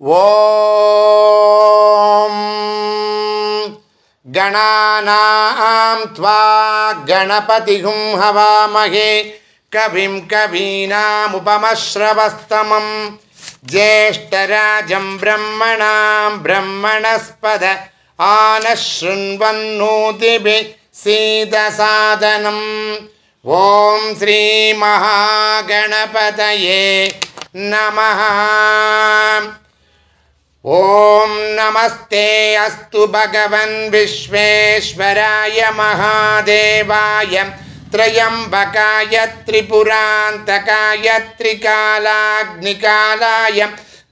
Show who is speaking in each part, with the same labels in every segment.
Speaker 1: ॐ गणानां त्वा गणपतिहुं हवामहे कविं कवीनामुपमश्रवस्तमं ज्येष्ठराजं ब्रह्मणां ब्रह्मणस्पद आनः शृण्वन्नोतिभिः सीदसादनम् ॐ श्रीमहागणपतये नमः ॐ नमस्ते अस्तु भगवन् विश्वेश्वराय महादेवाय त्र्यम्बकाय त्रिपुरान्तकाय त्रिकालाग्निकालाय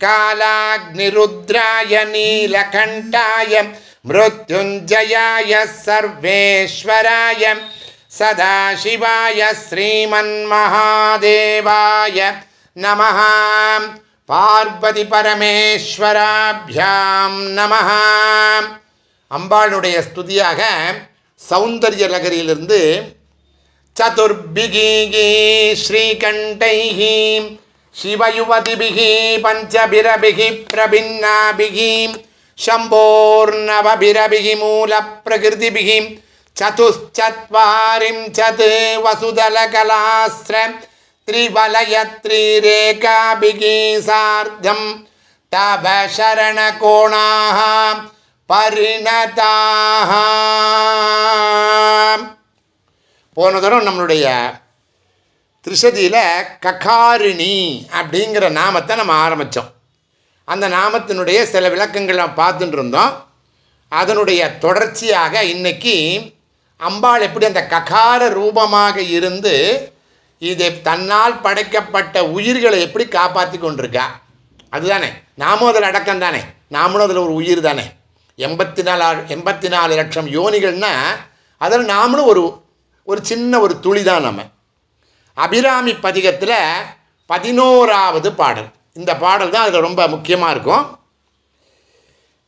Speaker 1: कालाग्निरुद्राय नीलकण्ठाय मृत्युञ्जयाय सर्वेश्वराय सदाशिवाय श्रीमन्महादेवाय नमः பார்வதி பரமேஸ்வராபியாம் நமஹ அம்பாளுடைய ஸ்துதியாக சௌந்தர்ய நகரிலிருந்து சதுர்பிகி ஸ்ரீகண்டைஹி சிவயுவதிபிகி பஞ்சபிரபிகி பிரபின்னாபிகி शम्भोर्नवभिरभिः मूलप्रकृतिभिः चतुश्चत्वारिंशत् वसुदलकलास्र त्रिवलयत्रिरेखाभिः सार्धं तव शरणकोणाः परिणताः போன தடவை நம்மளுடைய திரிசதியில் ககாரிணி அப்படிங்கிற நாமத்தை நம்ம ஆரம்பித்தோம் அந்த நாமத்தினுடைய சில விளக்கங்களை நம்ம பார்த்துட்டு இருந்தோம் அதனுடைய தொடர்ச்சியாக இன்னைக்கு அம்பாள் எப்படி அந்த ககார ரூபமாக இருந்து இதை தன்னால் படைக்கப்பட்ட உயிர்களை எப்படி காப்பாற்றி கொண்டிருக்கா? அதுதானே. நாமும் அதில் அடக்கம் தானே. நாமளும் அதில் ஒரு உயிர் தானே. எண்பத்தி நாலு எண்பத்தி நாலு லட்சம் யோனிகள்னா அதில் நாமளும் ஒரு ஒரு சின்ன ஒரு துளி தான் நம்ம. அபிராமி பதிகத்தில் பதினோராவது பாடல். இந்த பாடல் தான் அதில் ரொம்ப முக்கியமாக இருக்கும்.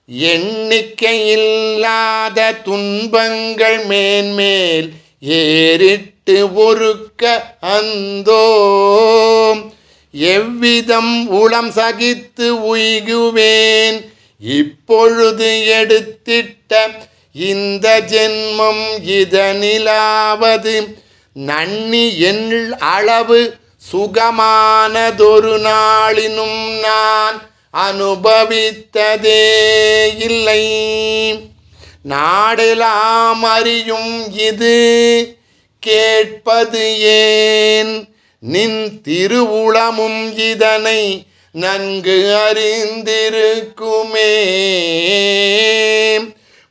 Speaker 1: எண்ணிக்கையில்லாத துன்பங்கள் மேன்மேல் ஏறிட்டு ஒருக்க அந்தோ எவ்விதம் உளம் சகித்து உய்குவேன். இப்பொழுது எடுத்திட்ட இந்த ஜென்மம் இதனிலாவது நன்னி என் அளவு சுகமானதொரு நாளினும் நான் அனுபவித்ததே இல்லை. நாடெலாம் அறியும் இது கேட்பது ஏன்? நின் திருவுளமும் இதனை நன்கு அறிந்திருக்குமே.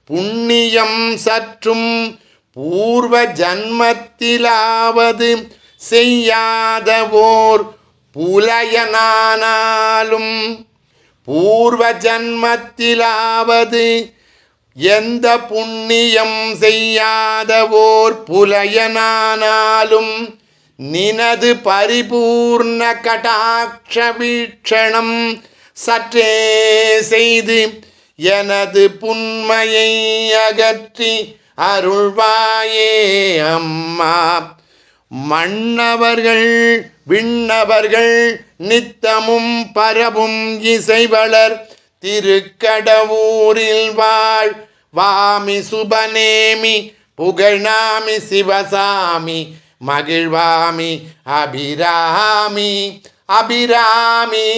Speaker 1: புண்ணியம் சற்றும் பூர்வ ஜன்மத்திலாவது செய்யாதவோர் புலையனானாலும் பூர்வ ஜன்மத்திலாவது எந்த புண்ணியம் செய்யாதவோர் புலையனானாலும் நினது பரிபூர்ண கடாட்ச வீட்சணம் சற்றே செய்து எனது புண்மையை அகற்றி அருள்வாயே அம்மா. மன்னவர்கள் விண்ணவர்கள் நித்தமும் பரவும் இசைவளர் திருக்கடவூரில் வாழ் வாமி சுபநேமி புகழ்நாமி சிவசாமி மகிழ்வாமி அபிராமி அபிராமி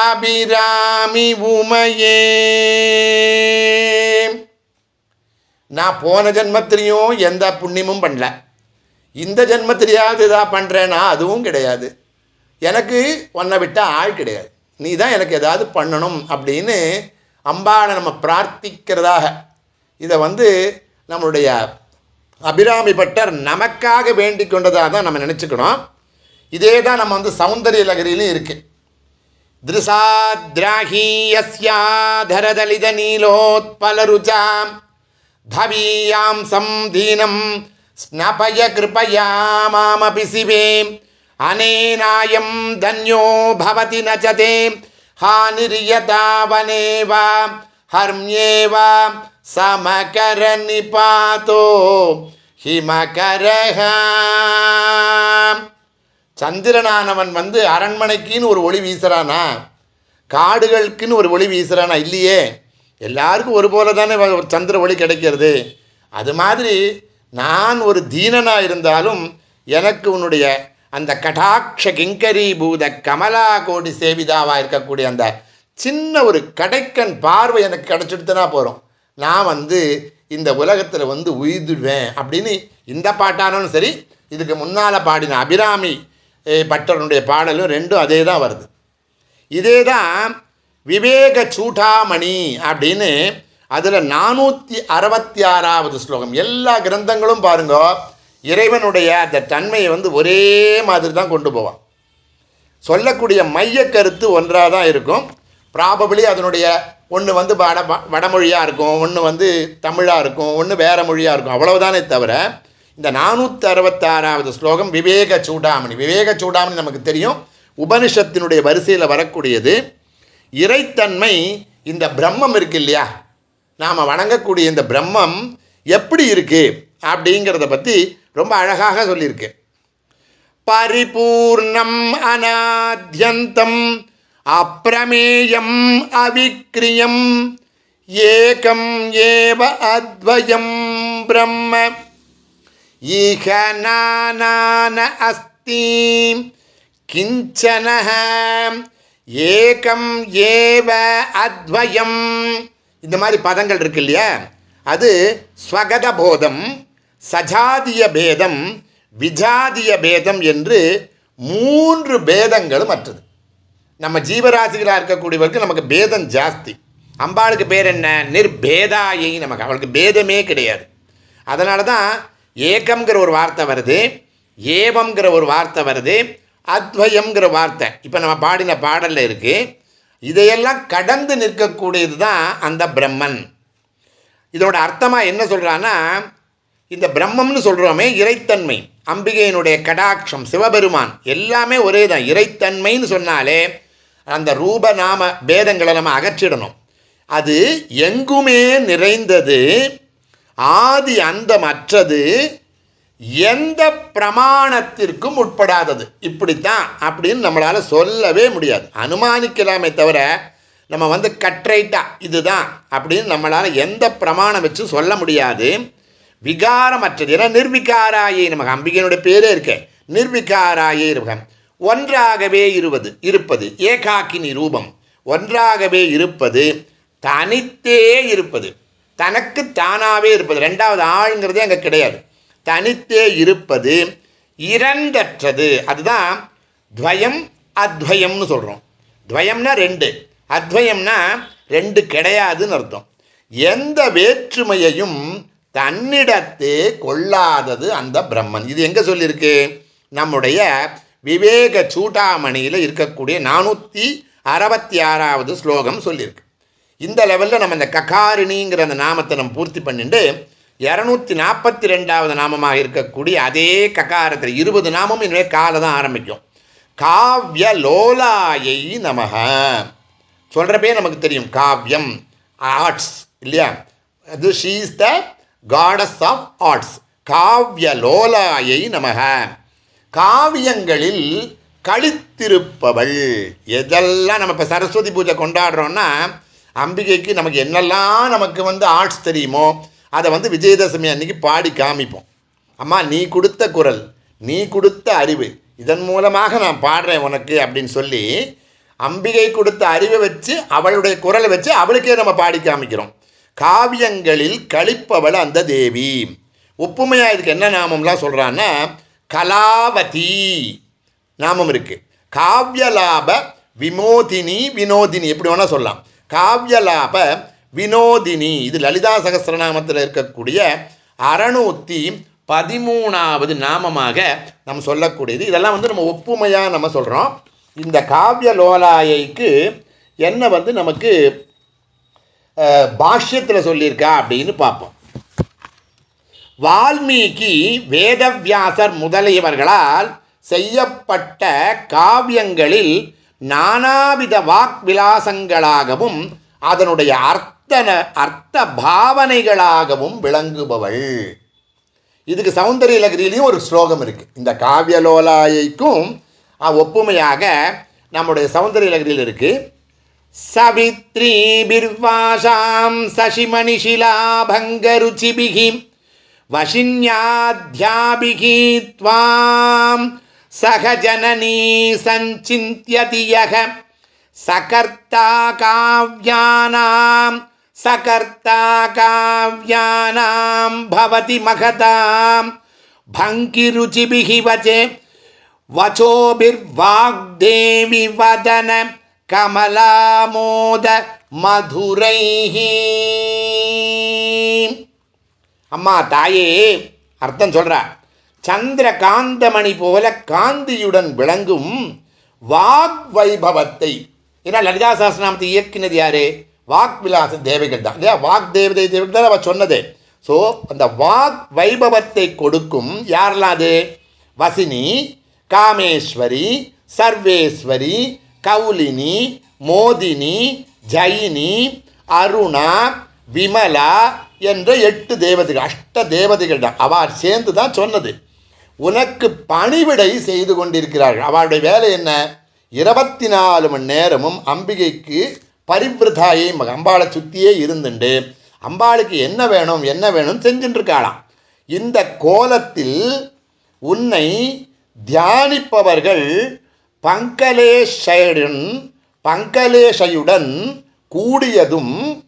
Speaker 1: அபிராமி உமையே நான் போன ஜென்மத்திலையும் எந்த புண்ணியமும் பண்ணல இந்த ஜென்மத்திலேயாவது இதாக பண்ணுறேன்னா அதுவும் கிடையாது எனக்கு உன்னை விட்டால் ஆள் கிடையாது நீ தான் எனக்கு ஏதாவது பண்ணணும் அப்படின்னு அம்பாவை நம்ம பிரார்த்திக்கிறதாக இதை வந்து நம்மளுடைய அபிராமிப்பட்டர் நமக்காக வேண்டி கொண்டதாக தான் நம்ம நினச்சிக்கணும். இதே தான் நம்ம வந்து சௌந்தரிய லகரியிலும் இருக்குது திருசாத்ராஹீயஸ்யாதரதலித நீலோத்பலருஜாம். தவீயாம் சம்தீனம் ஸ்னபய கிருபயா மாமபி சிவேம் அனேனாயம் தன்யோ பவதி நச்சதே ஹானிரியதாவனேவா ஹர்மியேவா. சமகரநிபாதோ ஹிமகரக சந்திரனானவன் வந்து அரண்மனைக்குன்னு ஒரு ஒளி வீசுகிறானா காடுகளுக்குன்னு ஒரு ஒளி வீசுறானா? இல்லையே. எல்லாருக்கும் ஒரு போல தானே சந்திர ஒளி கிடைக்கிறது. அது மாதிரி நான் ஒரு தீனனாக இருந்தாலும் எனக்கு உன்னுடைய அந்த கடாட்ச கிங்கரி பூத கமலா கோடி சேவிதாவாக இருக்கக்கூடிய அந்த சின்ன ஒரு கடைக்கன் பார்வை எனக்கு கிடச்சிடுத்துனா போகிறோம் நான் வந்து இந்த உலகத்தில் வந்து உயிர்ந்துடுவேன் அப்படின்னு இந்த பாட்டானாலும் சரி இதுக்கு முன்னால் பாடின அபிராமி பட்டருடைய பாடலும் ரெண்டும் அதே தான் வருது. இதே தான் விவேக சூடாமணி அப்படின்னு அதில் நானூற்றி அறுபத்தி ஆறாவது ஸ்லோகம். எல்லா கிரந்தங்களும் பாருங்க இறைவனுடைய அந்த தன்மையை வந்து ஒரே மாதிரி தான் கொண்டு போவான். சொல்லக்கூடிய மைய கருத்து ஒன்றாக தான் இருக்கும். ப்ராபபிளி அதனுடைய ஒன்று வந்து வட வடமொழியாக இருக்கும் ஒன்று வந்து தமிழாக இருக்கும் ஒன்று வேற மொழியாக இருக்கும். அவ்வளவுதானே தவிர இந்த நானூற்றி அறுபத்தாறாவது ஸ்லோகம் விவேக சூடாமணி. விவேக சூடாமணி நமக்கு தெரியும். உபனிஷத்தினுடைய வரிசையில் வரக்கூடியது இறைத்தன்மை இந்த பிரம்மம் இருக்கு இல்லையா? நாம் வணங்கக்கூடிய இந்த பிரம்மம் எப்படி இருக்குது அப்படிங்கிறத பற்றி ரொம்ப அழகாக சொல்லியிருக்கு. பரிபூர்ணம் அநாத்யந்தம் அப்பிரமேயம் அவிக்ரியம் ஏகம் ஏவ அத்வயம் பிரம்ம. ஈக நான அஸ்தி கிஞ்சன ஏகம் ஏவ அத்வயம். இந்த மாதிரி பதங்கள் இருக்கு இல்லையா? அது ஸ்வகத போதம் சஜாதிய பேதம் விஜாதிய பேதம் என்று மூன்று பேதங்களும் அற்றது. நம்ம ஜீவராசிகளாக இருக்கக்கூடியவருக்கு நமக்கு பேதம் ஜாஸ்தி. அம்பாளுக்கு பேர் என்ன? நிர்பேதாயி நமக்கு. அவளுக்கு பேதமே கிடையாது. அதனால தான் ஏகம்ங்கிற ஒரு வார்த்தை வருது ஏவம்ங்கிற ஒரு வார்த்தை வருது அத்வயம்ங்கிற வார்த்தை. இப்போ நம்ம பாடின பாடலில் இருக்குது இதையெல்லாம் கடந்து நிற்கக்கூடியது தான் அந்த பிரம்மன். இதோட அர்த்தமாக என்ன சொல்கிறான்னா இந்த பிரம்மம்னு சொல்கிறோமே இறைத்தன்மை. அம்பிகையினுடைய கடாட்சம் சிவபெருமான் எல்லாமே ஒரே தான் இறைத்தன்மைன்னு சொன்னாலே அந்த ரூப நாம பேதங்களை நம்ம அகற்றிடணும். அது எங்குமே நிறைந்தது ஆதி அந்தமற்றது எந்த பிரமாணத்திற்கும் உட்படாதது. இப்படித்தான் அப்படின்னு நம்மளால் சொல்லவே முடியாது. அனுமானிக்கலாமே தவிர நம்ம வந்து கட்ரைட்டா இதுதான் அப்படின்னு நம்மளால் எந்த பிரமாணம் வச்சு சொல்ல முடியாது. விகாரமற்றது. ஏன்னா நிர்விகாராயே நமக்கு அம்பிகையினுடைய பேரே இருக்கு. நிர்விகாராயே இருக்கம் ஒன்றாகவே இருவது இருப்பது ஏகாக்கினி ரூபம். ஒன்றாகவே இருப்பது தனித்தே இருப்பது. தனக்கு தானாகவே இருப்பது. ரெண்டாவது ஆளுங்கிறதே அங்கே கிடையாது. தனித்தே இருப்பது இரண்டற்றது. அதுதான் துவயம் அத்வயம்னு சொல்கிறோம் துவயம்னா ரெண்டு. அத்வயம்னா ரெண்டு கிடையாதுன்னு அர்த்தம். எந்த வேற்றுமையையும் தன்னிடத்தே கொள்ளாதது அந்த பிரம்மன். இது எங்கே சொல்லியிருக்கு? நம்முடைய விவேக சூடாமணியில் இருக்கக்கூடிய நானூற்றி அறுபத்தி ஆறாவது ஸ்லோகம் சொல்லியிருக்கு. இந்த லெவலில் நம்ம இந்த ககாரிணிங்கிற அந்த நாமத்தை நம்ம பூர்த்தி பண்ணிட்டு இரநூத்தி நாற்பத்தி ரெண்டாவது நாமமாக இருக்கக்கூடிய அதே ககாரத்தில் இருபது நாமம் இனிமே காலை தான் ஆரம்பிக்கும். காவ்ய லோலாயை நமக சொல்கிறப்பே நமக்கு தெரியும். காவ்யம் ஆர்ட்ஸ் இல்லையா? அது she's the goddess of arts காவ்ய லோலாயை நமக காவியங்களில் கழித்திருப்பவள். எதெல்லாம் நம்ம இப்போ சரஸ்வதி பூஜை கொண்டாடுறோன்னா அம்பிகைக்கு நமக்கு என்னெல்லாம் நமக்கு வந்து ஆர்ட்ஸ் தெரியுமோ அதை வந்து விஜயதசமி அன்னைக்கு பாடி காமிப்போம். அம்மா நீ கொடுத்த குரல் நீ கொடுத்த அறிவு இதன் மூலமாக நான் பாடுறேன் உனக்கு அப்படின்னு சொல்லி அம்பிகை கொடுத்த அறிவை வச்சு அவளுடைய குரலை வச்சு அவளுக்கே நம்ம பாடி காமிக்கிறோம். காவியங்களில் கழிப்பவள் அந்த தேவி. ஒப்புமையாக இதுக்கு என்ன நாமம்லாம் சொல்கிறான்னா கலாவதி நாமம் இருக்குது காவ்யலாப விமோதினி வினோதினி எப்படி வேணால் சொல்லலாம். காவ்யலாப வினோதினி இது லலிதா சகசிரநாமத்தில் இருக்கக்கூடிய அறநூற்றி பதிமூணாவது நாமமாக நம்ம சொல்லக்கூடியது. இதெல்லாம் வந்து நம்ம ஒப்புமையாக நம்ம சொல்கிறோம் இந்த காவிய லோலாயைக்கு என்ன வந்து நமக்கு பாஷ்யத்தில் சொல்லியிருக்கா அப்படின்னு பார்ப்போம். வால்மீகி வேதவியாசர் முதலியவர்களால் செய்யப்பட்ட காவியங்களில் நானாவித வாக்விலாசங்களாகவும் அதனுடைய அர்த்தன அர்த்த பாவனைகளாகவும் விளங்குபவள். இதுக்கு சௌந்தரிய இலக்கிரிலையும் ஒரு ஸ்லோகம் இருக்குது இந்த காவியலோலாயைக்கும் ஒப்புமையாக நம்முடைய சௌந்தரிய இலக்கிரியில் இருக்குது சவித்ரி பிர்வாஷாம் சசிமணிஷிலாபங்கருச்சிபிகி वशिन्याध्याभिः सहजननी सञ्चिन्त्यति यः सकर्ता काव्यानां सकर्ता काव्यानां भवति महतां भङ्किरुचिभिः वचे वचोभिर्वाग्देवि वदन कमलामोद मधुरैः அம்மா தாயே அர்த்தம் சொல்கிறா சந்திர காந்தமணி போல காந்தியுடன் விளங்கும் வாக் வைபவத்தை. ஏன்னா லலிதா சாஸ்திரநாமத்தை இயக்கினது யாரு? வாக் விலாச தேவைகள் தான். இல்லையா? வாக் தேவதை தேவைகள் தான் அவள் சொன்னது. ஸோ அந்த வாக் வைபவத்தை கொடுக்கும் யாரெல்லாம் அது? வசினி காமேஸ்வரி சர்வேஸ்வரி கவுலினி மோதினி ஜயினி அருணா விமலா என்ற எட்டு தேவதைகள் அஷ்ட தேவதைகள் தான் அவள் சேர்ந்து தான் சொன்னது. உனக்கு பணிவிடை செய்து கொண்டிருக்கிறார்கள். அவளுடைய வேலை என்ன? இருபத்தி நாலு மணி நேரமும் அம்பிகைக்கு பரிவிரதாயை அம்பாளை சுற்றியே இருந்துண்டு. அம்பாளுக்கு என்ன வேணும் என்ன வேணும் செஞ்சுட்டுருக்காளாம் இந்த கோலத்தில் உன்னை தியானிப்பவர்கள் பங்கலேஷயுடன் பங்கலேஷையுடன் கூடியதும்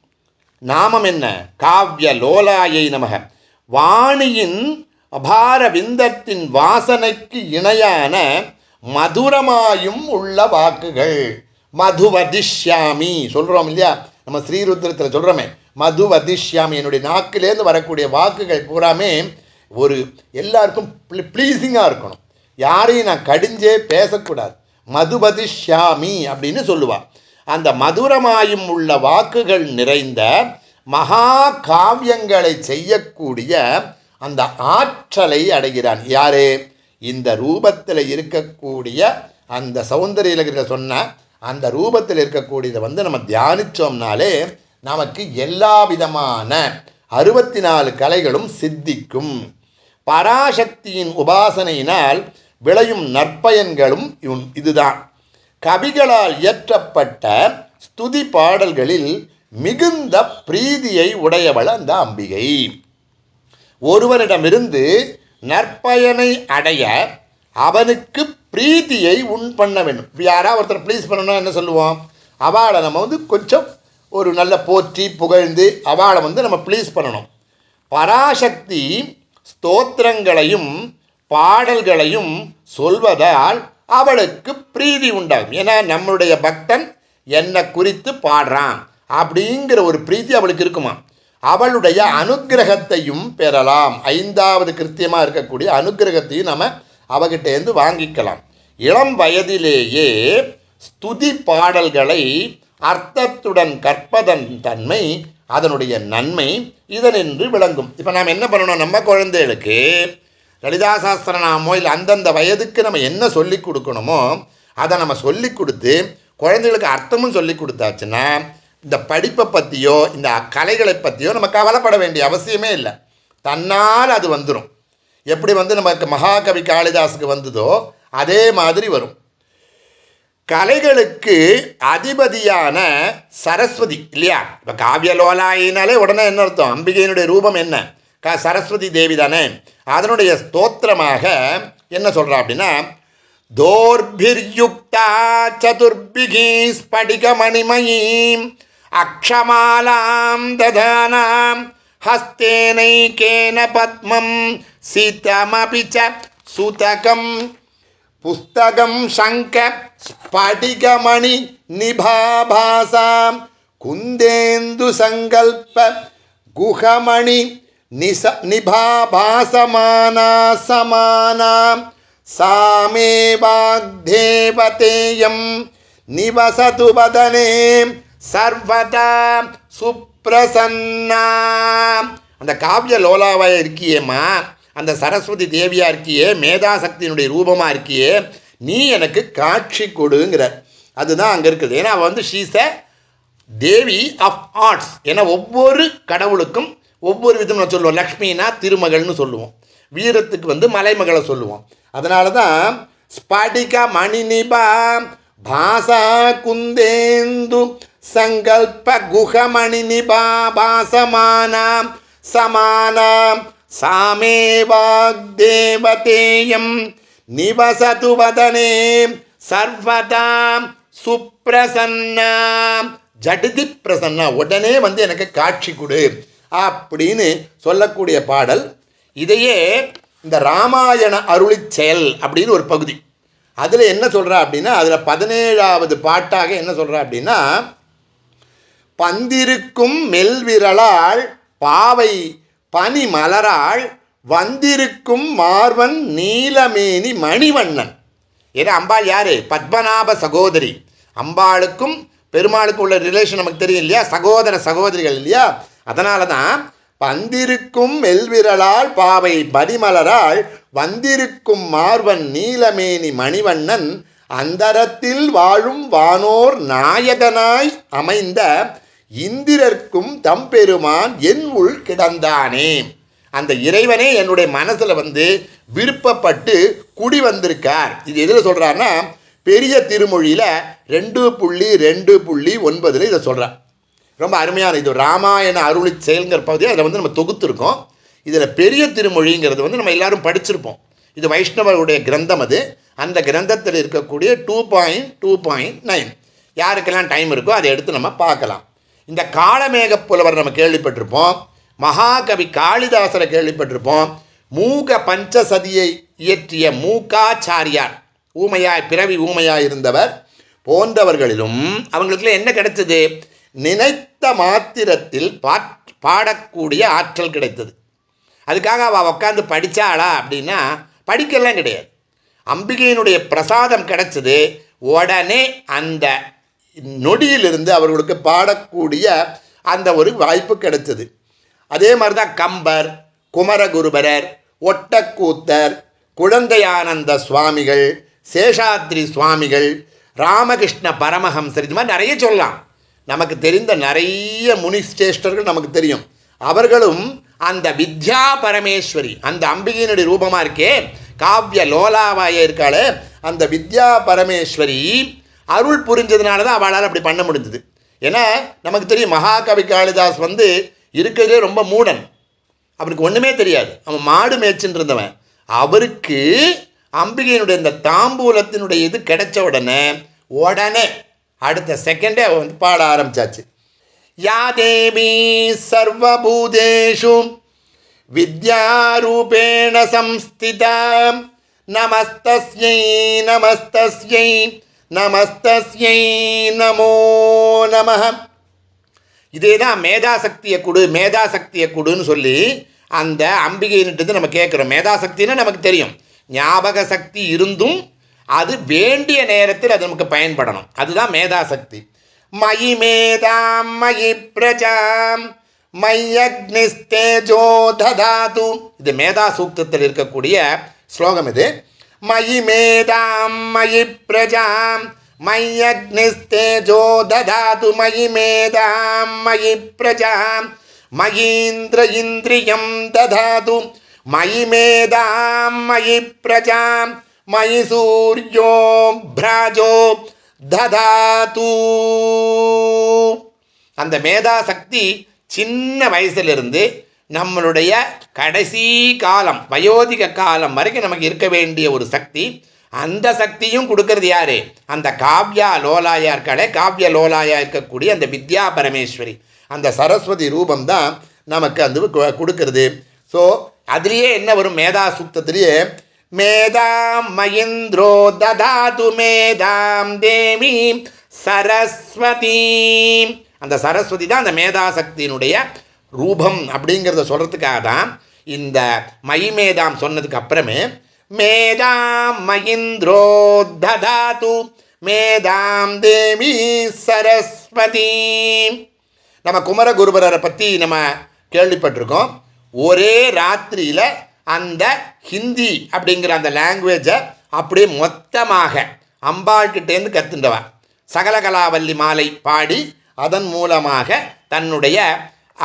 Speaker 1: நாமம் என்ன? காவ்ய லோலாயை நமக. வாணியின் அபார விந்தத்தின் வாசனைக்கு இணையான மதுரமாயும் உள்ள வாக்குகள். மதுவதிஷ்யாமி சொல்கிறோம் இல்லையா? நம்ம ஸ்ரீருத்ரத்தில் சொல்கிறோமே மதுவதிஷ்யாமி என்னுடைய நாக்கிலேருந்து வரக்கூடிய வாக்குகள் பூராமே ஒரு எல்லாருக்கும் ப்ளீஸிங்காக இருக்கணும். யாரையும் நான் கடிஞ்சே பேசக்கூடாது. மதுபதிஷ்யாமி அப்படின்னு சொல்லுவாள் அந்த மதுரமாயும் உள்ள வாக்குகள் நிறைந்த மகா காவியங்களை செய்யக்கூடிய அந்த ஆற்றலை அடைகிறான். யாரு? இந்த ரூபத்தில் இருக்கக்கூடிய அந்த சௌந்தரியலகிரி சொன்ன அந்த ரூபத்தில் இருக்கக்கூடியதை வந்து நம்ம தியானித்தோம்னாலே நமக்கு எல்லா விதமான அறுபத்தி நாலு கலைகளும் சித்திக்கும். பராசக்தியின் உபாசனையினால் விளையும் நற்பயன்களும் இதுதான். கவிகளால் இயற்றப்பட்ட ஸ்துதி பாடல்களில் மிகுந்த பிரீதியை உடையவள் அந்த அம்பிகை. ஒருவனிடமிருந்து நற்பயனை அடைய அவனுக்கு பிரீத்தியை உண் பண்ண வேண்டும். இப்போ யாராவது ஒருத்தர் ப்ளீஸ் பண்ணணும்னா என்ன சொல்லுவோம்? அவளை நம்ம வந்து கொஞ்சம் ஒரு நல்ல போற்றி புகழ்ந்து அவளை வந்து நம்ம ப்ளீஸ் பண்ணணும். பராசக்தி ஸ்தோத்திரங்களையும் பாடல்களையும் சொல்வதால் அவளுக்கு பிரீதி உண்டாகும். ஏன்னா நம்மளுடைய பக்தன் என்னை குறித்து பாடுறான். அப்படிங்கிற ஒரு பிரீத்தி அவளுக்கு இருக்குமா? அவளுடைய அனுக்கிரகத்தையும் பெறலாம். ஐந்தாவது கிருத்தியமாக இருக்கக்கூடிய அனுக்கிரகத்தையும் நம்ம அவகிட்டேருந்து வாங்கிக்கலாம். இளம் வயதிலேயே ஸ்துதி பாடல்களை அர்த்தத்துடன் கற்பதன் தன்மை அதனுடைய நன்மை இதனின்று விளங்கும். இப்போ நாம் என்ன பண்ணணும்? நம்ம குழந்தைகளுக்கு லலிதா சாஸ்திரநாமோ இல்லை அந்தந்த வயதுக்கு நம்ம என்ன சொல்லி கொடுக்கணுமோ அதை நம்ம சொல்லி கொடுத்து குழந்தைகளுக்கு அர்த்தமும் சொல்லி கொடுத்தாச்சுன்னா இந்த படிப்பை பற்றியோ இந்த கலைகளை பற்றியோ நம்ம கவலைப்பட வேண்டிய அவசியமே இல்லை. தன்னால் அது வந்துடும் எப்படி வந்து நமக்கு மகாகவி காளிதாஸுக்கு வந்ததோ அதே மாதிரி வரும். கலைகளுக்கு அதிபதியான சரஸ்வதி இல்லையா? இப்போ காவியலோலாயினாலே உடனே என்ன அர்த்தம்? அம்பிகையினுடைய ரூபம் என்ன? க சரஸ்வதி தேவி தானே? அதனுடைய ஸ்தோத்திரமாக என்ன சொல்கிறா அப்படின்னா தோர்பிர்யுக்தா சதுர்பிகி ஸ்படிகமணிமயீம் அக்ஷமாலாம் ததானாம் ஹஸ்தேனைகேன பத்மம் சீதமபி ச சுதகம். புஸ்தகம் சங்க ஸ்படிகமணி நிபாபாசாம் குந்தேந்து சங்கல்ப குஹமணி நிச நிபாபாசமானா சமானாம் சாமே வாக்தேவதேயம் நிவசது வதனே சர்வதா சுப்ரசன்னா. அந்த காவிய லோலாவாக இருக்கியேம்மா அந்த சரஸ்வதி தேவியாக இருக்கியே மேதாசக்தியினுடைய ரூபமாக இருக்கியே நீ எனக்கு காட்சி கொடுங்கிற. அதுதான் அங்கே இருக்குது. ஏன்னா அவள் வந்து she's a Devi of arts ஏன்னா ஒவ்வொரு கடவுளுக்கும் ஒவ்வொரு விதமும் நான் சொல்லுவோம். லக்ஷ்மினா திருமகள்னு சொல்லுவோம். வீரத்துக்கு வந்து மலைமகளை சொல்லுவோம். அதனால தான் ஸ்படிக மணிநிபா பாசா குந்தேந்து சங்கல்ப குகமணி நிபாபாசமானாம் சமானாம் சாமேவாக்தேவதேயம் நிவசது வதனே சர்வதாம் சுப்பிரசன்னா ஜடிதி பிரசன்னா உடனே வந்து எனக்கு காட்சி கொடு. அப்படின்னு சொல்லக்கூடிய பாடல் இதையே இந்த ராமாயண அருளி செயல் அப்படின்னு ஒரு பகுதி. அதில் என்ன சொல்கிறா அப்படின்னா அதில் பதினேழாவது பாட்டாக என்ன சொல்கிறா அப்படின்னா பந்திருக்கும் மெல்விரலாள் பாவை பனி மலராள் வந்திருக்கும் மார்வன் நீலமேனி மணிவண்ணன். ஏன்னா அம்பாள் யாரு? பத்மநாப சகோதரி. அம்பாளுக்கும் பெருமாளுக்கும் உள்ள ரிலேஷன் நமக்கு தெரியும் இல்லையா? சகோதர சகோதரிகள் இல்லையா? அதனால தான் பந்திருக்கும் மெல்விரலால் பாவை பதிமலரால் வந்திருக்கும் மார்வன் நீலமேனி மணிவண்ணன் அந்தரத்தில் வாழும் வானோர் நாயகனாய் அமைந்த இந்திரர்க்கும் தம்பெருமான் என் உள் கிடந்தானே. அந்த இறைவனே என்னுடைய மனசில் வந்து விருப்பப்பட்டு குடி வந்திருக்கார். இது எதில் சொல்கிறாருன்னா பெரிய திருமொழியில் ரெண்டு புள்ளி ரெண்டு புள்ளி ஒன்பதில் இதை சொல்கிறார் ரொம்ப அருமையான இது ராமாயண அருளி செயல்ங்கிற பகுதியை அதில் வந்து நம்ம தொகுத்துருக்கோம். இதில் பெரிய திருமொழிங்கிறது வந்து நம்ம எல்லாரும் படிச்சிருப்போம். இது வைஷ்ணவருடைய கிரந்தம் அது. அந்த கிரந்தத்தில் இருக்கக்கூடிய two point two point nine யாருக்கெல்லாம் டைம் இருக்கோ அதை எடுத்து நம்ம பார்க்கலாம். இந்த காளமேக புலவர் நம்ம கேள்விப்பட்டிருப்போம். மகாகவி காளிதாசரை கேள்விப்பட்டிருப்போம். மூக பஞ்சசதியை இயற்றிய மூகாச்சாரியார். ஊமையாய் பிறவி ஊமையாய் இருந்தவர் போன்றவர்களிலும் அவங்களுக்குள்ள என்ன கிடைச்சது? நினைத்த மாத்திரத்தில் பாட் பாடக்கூடிய ஆற்றல் கிடைத்தது. அதுக்காக அவள் உட்காந்து படித்தாளா அப்படின்னா படிக்கலாம் கிடையாது. அம்பிகையினுடைய பிரசாதம் கிடைச்சது உடனே அந்த நொடியிலிருந்து அவர்களுக்கு பாடக்கூடிய அந்த ஒரு வாய்ப்பு கிடைச்சது. அதே மாதிரி தான் கம்பர் குமரகுருபரர் ஒட்டக்கூத்தர் குழந்தையானந்த சுவாமிகள் சேஷாத்ரி சுவாமிகள் ராமகிருஷ்ண பரமஹம்சர் இது மாதிரி நிறைய சொல்லலாம். நமக்கு தெரிந்த நிறைய முனிஸ்ரேஷ்டர்கள் நமக்கு தெரியும். அவர்களும் அந்த வித்யா பரமேஸ்வரி அந்த அம்பிகையினுடைய ரூபமாக இருக்கே காவ்ய லோலாவாய இருக்காளே அந்த வித்யா பரமேஸ்வரி அருள் புரிஞ்சதுனால தான் அவளால் அப்படி பண்ண முடிஞ்சது. ஏன்னா நமக்கு தெரியும் மகாகவி காளிதாஸ் வந்து இருக்கிறதுலே ரொம்ப மூடன். அவனுக்கு ஒன்றுமே தெரியாது. அவன் மாடு மேய்ச்சின்னு இருந்தவன் அவருக்கு அம்பிகையினுடைய இந்த தாம்பூலத்தினுடைய இது கிடைச்ச உடனே உடனே அடுத்த செகண்டே அவள் வந்து பாட ஆரம்பிச்சாச்சு. யா தேவி சர்வபூதேஷு வித்யாரூபேண சம்ஸ்திதா நமஸ்தஸ்யை நமஸ்தஸ்யை நமஸ்தஸ்யை நமோ நம இதே தான் மேதாசக்தியை கொடு மேதாசக்தியை கொடுன்னு சொல்லி அந்த அம்பிகைன்ட்டு நம்ம கேட்குறோம். மேதாசக்தின்னா நமக்கு தெரியும். ஞாபக சக்தி இருந்தும் அது வேண்டிய நேரத்தில் அது நமக்கு பயன்படணும். அதுதான் மேதாசக்தி. மயி மேதாம் மயி பிரஜாம் மையக்னிஸ்தேஜோ ததாது. இது மேதா சூக்தத்தில் இருக்கக்கூடிய ஸ்லோகம் இது. மயி மேதாம் மயி பிரஜாம் மய்யக்னிஸ்தேஜோ ததாது. மயி மேதாம் மயி பிரஜாம் மயீந்திர இந்திரியம் ததாது. மயி மேதாம் மயி பிரஜாம் मयि सूर्यो भ्राजो ददातु அந்த மேதா சக்தி சின்ன வயசுலேருந்து நம்மளுடைய கடைசி காலம் வயோதிக காலம் வரைக்கும் நமக்கு இருக்க வேண்டிய ஒரு சக்தி அந்த சக்தியும் கொடுக்கறது யாரு அந்த காவ்யா லோலாயா இருக்காளே காவ்ய லோலாயா இருக்கக்கூடிய அந்த வித்யா பரமேஸ்வரி அந்த சரஸ்வதி ரூபம் தான் நமக்கு அந்த கு- கொடுக்கறது ஸோ அதுலேயே என்ன வரும் மேதா சூக்தத்திலேயே மேதாம் மயிந்திரோ ததாது மேதாம் தேவி சரஸ்வதி. அந்த சரஸ்வதி தான் அந்த மேதாசக்தியினுடைய ரூபம் அப்படிங்கிறத சொல்கிறதுக்காக தான் இந்த மயிமேதாம் சொன்னதுக்கு அப்புறமே மேதாம் மயிந்திரோ ததாது மேதாம் தேவி சரஸ்வதி. நம்ம குமரகுருபரரை பற்றி நம்ம கேள்விப்பட்டிருக்கோம். ஒரே ராத்திரியில் அந்த ஹிந்தி அப்படிங்கிற அந்த லாங்குவேஜை அப்படியே மொத்தமாக அம்பாள்கிட்டேருந்து கற்றுண்டவன் சகலகலாவல்லி மாலை பாடி அதன் மூலமாக தன்னுடைய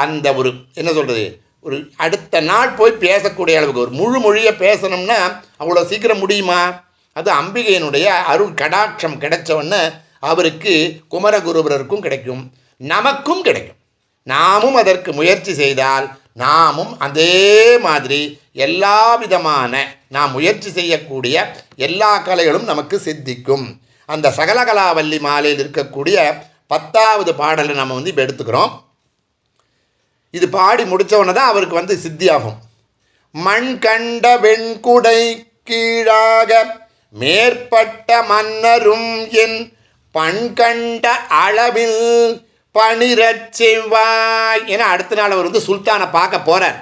Speaker 1: அந்த ஒரு என்ன சொல்கிறது ஒரு அடுத்த நாள் போய் பேசக்கூடிய அளவுக்கு ஒரு முழு மொழியை பேசணும்னா அவ்வளோ சீக்கிரம் முடியுமா? அது அம்பிகையினுடைய அருள் கடாட்சம் கிடைச்சவொன்னு அவருக்கு குமரகுருபரருக்கும் கிடைக்கும். நமக்கும் கிடைக்கும். நாமும் அதற்கு முயற்சி செய்தால் நாமும் அதே மாதிரி எல்லா விதமான நாம் முயற்சி செய்யக்கூடிய எல்லா கலைகளும் நமக்கு சித்திக்கும். அந்த சகலகலாவல்லி மாலையில் இருக்கக்கூடிய பத்தாவது பாடலை நம்ம வந்து இப்போ எடுத்துக்கிறோம். இது பாடி முடித்தவொடனே தான் அவருக்கு வந்து சித்தியாகும். மண் கண்ட வெண்குடை கீழாக மேற்பட்ட மன்னரும் என் பண்கண்ட அளவில் பனிரச் செவ்வாய் என அடுத்த நாள் அவர் வந்து சுல்தானை பார்க்க போகிறார்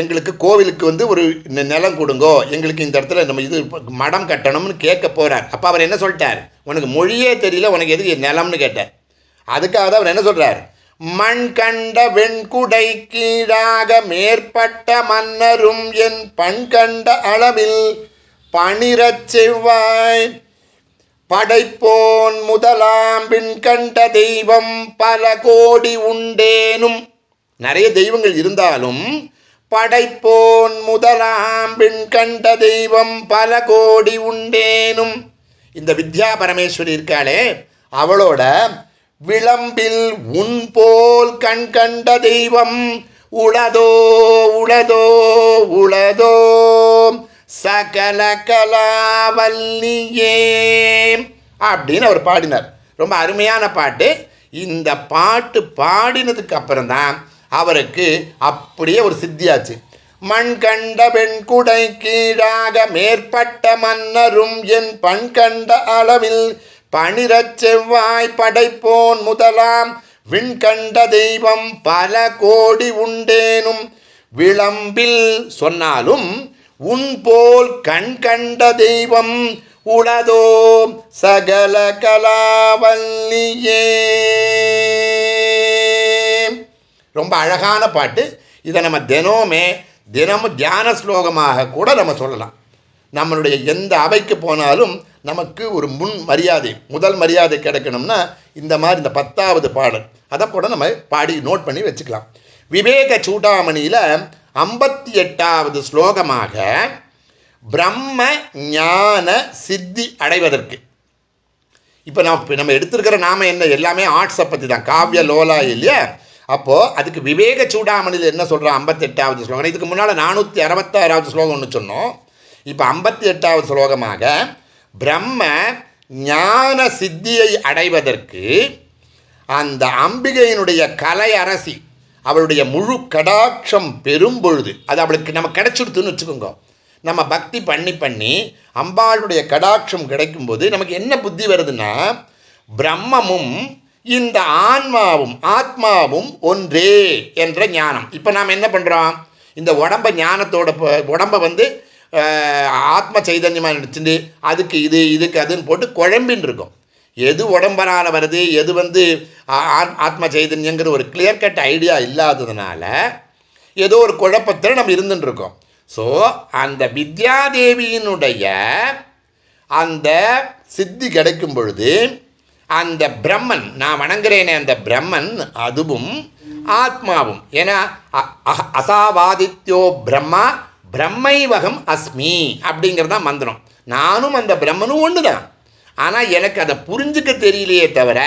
Speaker 1: எங்களுக்கு கோவிலுக்கு வந்து ஒரு நிலம் கொடுங்கோ. எங்களுக்கு இந்த இடத்துல நம்ம இது மடம் கட்டணும்னு கேட்க போகிறார் அப்போ அவர் என்ன சொல்லிட்டார்? உனக்கு மொழியே தெரியல உனக்கு எதுக்கு நிலம்னு கேட்டார். அதுக்காக தான் அவர் என்ன சொல்கிறார் மண் கண்ட வெண்குடை கீழாக மேற்பட்ட மன்னரும் என் பண் கண்ட அளவில் பனிரச் செவ்வாய் படைப்போன் முதலாம்பின் கண்ட தெய்வம் பல கோடி உண்டேனும். நிறைய தெய்வங்கள் இருந்தாலும் படைப்போன் முதலாம்பின் கண்ட தெய்வம் பல கோடி உண்டேனும். இந்த வித்யா பரமேஸ்வரி இருக்காளே அவளோட விளம்பில் உன் போல் கண் கண்ட தெய்வம் உளதோ உளதோ உளதோ. சகல கலாவல்லியே அப்படின்னு அவர் பாடினார். ரொம்ப அருமையான பாட்டு. இந்த பாட்டு பாடினதுக்கு அப்புறம்தான் அவருக்கு அப்படியே ஒரு சித்தியாச்சு. மண் கண்ட பெண் குடை கீழாக மேற்பட்ட மன்னரும் என் பண் கண்ட அளவில் பனிரச் செவ்வாய் படைப்போன் முதலாம். விண் கண்ட தெய்வம் பல கோடி உண்டேனும். விளம்பில் சொன்னாலும் உன் போல் கண் கண்ட தெய்வம் உளதோ சகல கலாவல்லியே. ரொம்ப அழகான பாட்டு. இதை நம்ம தினமுமே தினமும் தியான ஸ்லோகமாக கூட நம்ம சொல்லலாம். நம்மளுடைய எந்த அவைக்கு போனாலும் நமக்கு ஒரு முன் மரியாதை முதல் மரியாதை கிடைக்கணும்னா இந்த மாதிரி இந்த பத்தாவது பாடல். அதை கூட நம்ம பாடி நோட் பண்ணி வச்சுக்கலாம். விவேக சூடாமணியில் ஐம்பத்தி எட்டாவது ஸ்லோகமாக பிரம்ம ஞான சித்தி அடைவதற்கு. இப்போ நம்ம நம்ம எடுத்திருக்கிற நாம என்ன? எல்லாமே ஆர்ட்ஸை பற்றி தான் காவ்ய லோலா இல்லையா? அப்போது அதுக்கு விவேக சூடாமணியில் என்ன சொல்கிறோம் ஐம்பத்தெட்டாவது ஸ்லோகம். இதுக்கு முன்னால் நானூற்றி அறுபத்தாறாவது ஸ்லோகம் ஒன்று சொன்னோம். இப்போ ஐம்பத்தி எட்டாவது ஸ்லோகமாக பிரம்ம ஞான சித்தியை அடைவதற்கு அந்த அம்பிகையினுடைய கலை அரசி அவளுடைய முழு கடாட்சம் பெரும் பொழுது அது அவளுக்கு நம்ம கிடைச்சிடுதுன்னு வச்சுக்கோங்க. நம்ம பக்தி பண்ணி பண்ணி அம்பாளுடைய கடாட்சம் கிடைக்கும்போது நமக்கு என்ன புத்தி வருதுன்னா பிரம்மமும் இந்த ஆன்மாவும் ஆத்மாவும் ஒன்றே என்ற ஞானம். இப்போ நாம் என்ன பண்ணுறோம் இந்த உடம்ப ஞானத்தோட உடம்பை உடம்ப வந்து ஆத்ம சைதன்யமாக நினச்சிட்டு அதுக்கு இது இதுக்கு அதுன்னு போட்டு குழம்பின்னு இருக்கும் எது உடம்பனால் வருது எது வந்து ஆத்- ஆத்ம சைதன்யங்கிற ஒரு கிளியர் கட் ஐடியா இல்லாததுனால ஏதோ ஒரு குழப்பத்தில் நம்ம இருந்துட்டு இருக்கோம். ஸோ அந்த வித்யாதேவியினுடைய அந்த சித்தி கிடைக்கும் பொழுது அந்த பிரம்மன் நான் வணங்குறேனே அந்த பிரம்மன் அதுவும் ஆத்மாவும். ஏன்னா அ- அசாவாதித்யோ பிரம்மா பிரம்மைவகம் அஸ்மி அப்படிங்கிறது தான் மந்திரம். நானும் அந்த பிரம்மனும் ஒன்று தான் ஆனால் எனக்கு அதை புரிஞ்சுக்க தெரியலையே தவிர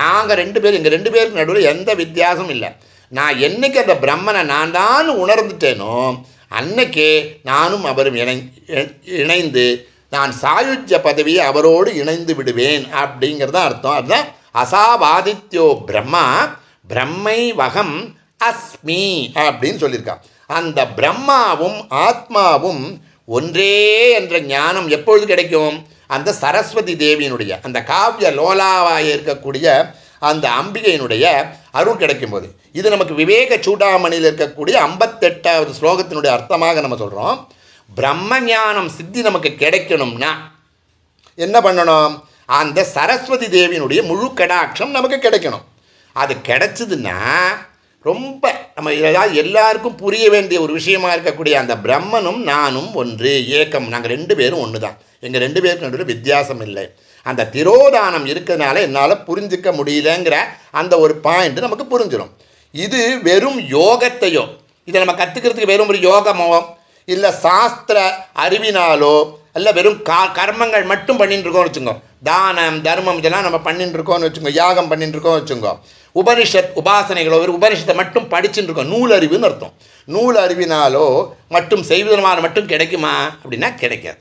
Speaker 1: நாங்கள் ரெண்டு பேரும் எங்கள் ரெண்டு பேருக்கு நடுவில் எந்த வித்தியாசமும் இல்லை. நான் என்னைக்கு அந்த பிரம்மனை நான் தான் உணர்ந்துட்டேனோ அன்னைக்கே நானும் அவரும் இணை இணைந்து நான் சாயுஜ பதவியை அவரோடு இணைந்து விடுவேன் அப்படிங்கிறது தான் அர்த்தம். அதுதான் அசாவாதித்யோ பிரம்மா பிரம்மை வகம் அஸ்மி அப்படின்னு சொல்லியிருக்கான் அந்த பிரம்மாவும் ஆத்மாவும் ஒன்றே என்ற ஞானம் எப்பொழுது கிடைக்கும்? அந்த சரஸ்வதி தேவியினுடைய அந்த காவிய லோலாவாக இருக்கக்கூடிய அந்த அம்பிகையினுடைய அருள் கிடைக்கும்போது இது நமக்கு விவேக சூடாமணியில் இருக்கக்கூடிய ஐம்பத்தெட்டாவது ஸ்லோகத்தினுடைய அர்த்தமாக நம்ம சொல்கிறோம் பிரம்ம ஞானம் சித்தி நமக்கு கிடைக்கணும்னா என்ன பண்ணணும்? அந்த சரஸ்வதி தேவியினுடைய முழு கடாட்சம் நமக்கு கிடைக்கணும். அது கிடைச்சதுன்னா ரொம்ப நம்ம ஏதாவது எல்லாருக்கும் புரிய வேண்டிய ஒரு விஷயமா இருக்கக்கூடிய அந்த பிரம்மனும் நானும் ஒன்று ஏக்கம். நாங்கள் ரெண்டு பேரும் ஒன்று தான் எங்கள் ரெண்டு பேருக்கு நடுவில் வித்தியாசம் இல்லை. அந்த திரோதானம் இருக்கிறதுனால என்னால் புரிஞ்சிக்க முடியலங்கிற அந்த ஒரு பாயிண்ட் நமக்கு புரிஞ்சிடும் இது வெறும் யோகத்தையோ இதை நம்ம கற்றுக்கிறதுக்கு வெறும் ஒரு யோகமோ இல்லை சாஸ்திர அறிவினாலோ அல்ல வெறும் கா கர்மங்கள் மட்டும் பண்ணிட்டு இருக்கோம்னு வச்சுக்கோங்க தானம் தர்மம் இதெல்லாம் நம்ம பண்ணிட்டு இருக்கோம்னு வச்சுக்கோங்க யாகம் பண்ணிட்டு இருக்கோம்னு வச்சுக்கோங்க உபனிஷத் உபாசனைகளோ ஒரு உபனிஷத்தை மட்டும் படிச்சுட்டு இருக்கோம் நூல் அறிவுன்னு அர்த்தம். நூல் அறிவினாலோ மட்டும் செய்வதனால மட்டும் கிடைக்குமா? அப்படின்னா கிடைக்காது.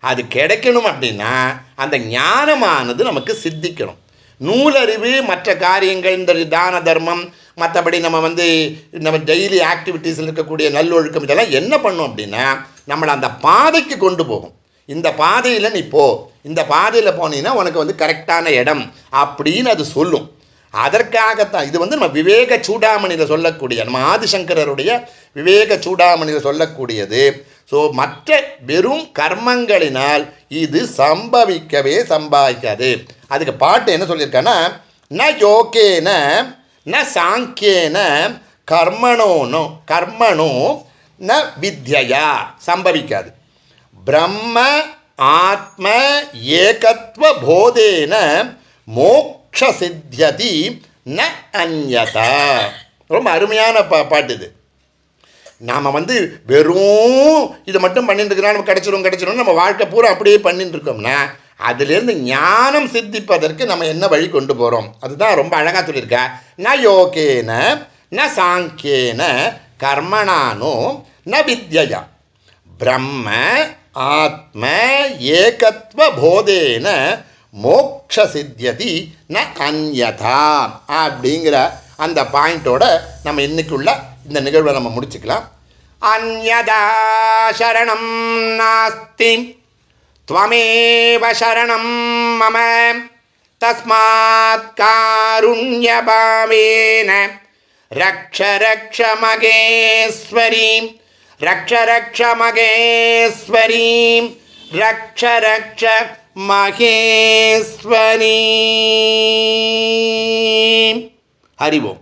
Speaker 1: அது கிடைக்கணும் அப்படின்னா அந்த ஞானமானது நமக்கு சித்திக்கணும். நூலறிவு மற்ற காரியங்கள் இந்த தான தர்மம் மற்றபடி நம்ம வந்து நம்ம டெய்லி ஆக்டிவிட்டீஸில் இருக்கக்கூடிய நல்லொழுக்கம் இதெல்லாம் என்ன பண்ணும் அப்படின்னா நம்மளை அந்த பாதைக்கு கொண்டு போகும். இந்த பாதையில் நீ போ. இந்த பாதையில் போனீங்கன்னா உனக்கு வந்து கரெக்டான இடம் அப்படின்னு அது சொல்லும். அதற்காகத்தான். இது வந்து நம்ம விவேக சூடாமணியில் சொல்லக்கூடிய நம்ம ஆதிசங்கரருடைய விவேக சூடாமணியில் சொல்லக்கூடியது. ஸோ மற்ற வெறும் கர்மங்களினால் இது சம்பவிக்கவே சம்பாதிக்காது. அதுக்கு பாட்டு என்ன சொல்லியிருக்கான்னா ந யோகேன ந சாங்கியேன கர்மணோனோ கர்மணோ ந வித்யா சம்பவிக்காது. பிரம்ம ஆத்ம ஏகத்துவ போதேன மோக்ஷ சித்தியதி ந அந்யதா. ரொம்ப அருமையான பா பாட்டு இது. நாம் வந்து வெறும் இதை மட்டும் பண்ணிட்டு நம்ம கிடச்சிரும் கிடச்சிரும் நம்ம வாழ்க்கை பூரா அப்படியே பண்ணிட்டு இருக்கோம்னா அதுலேருந்து ஞானம் சித்திப்பதற்கு நம்ம என்ன வழி கொண்டு போகிறோம் அதுதான் ரொம்ப அழகாக சொல்லியிருக்கா. ந யோகேன ந சாங்கியேன கர்மணானோ ந வித்யா பிரம்ம ஆத்ம ஏகத்வ போதேன மோக்ஷ சித்தியதி ந அந்யதா அப்படிங்கிற அந்த பாயிண்டோட நம்ம இன்னைக்குள்ள இந்த நிகழ்வை நம்ம முடிச்சுக்கலாம் அந்யதா சரணம் நாஸ்தி त्वमेव शरणं मम तस्मात् कारुण्यभावेन रक्ष रक्ष मगेश्वरीं रक्ष रक्ष मगेश्वरीं रक्ष रक्ष மகேஸ்வரி. ஹரிவோம்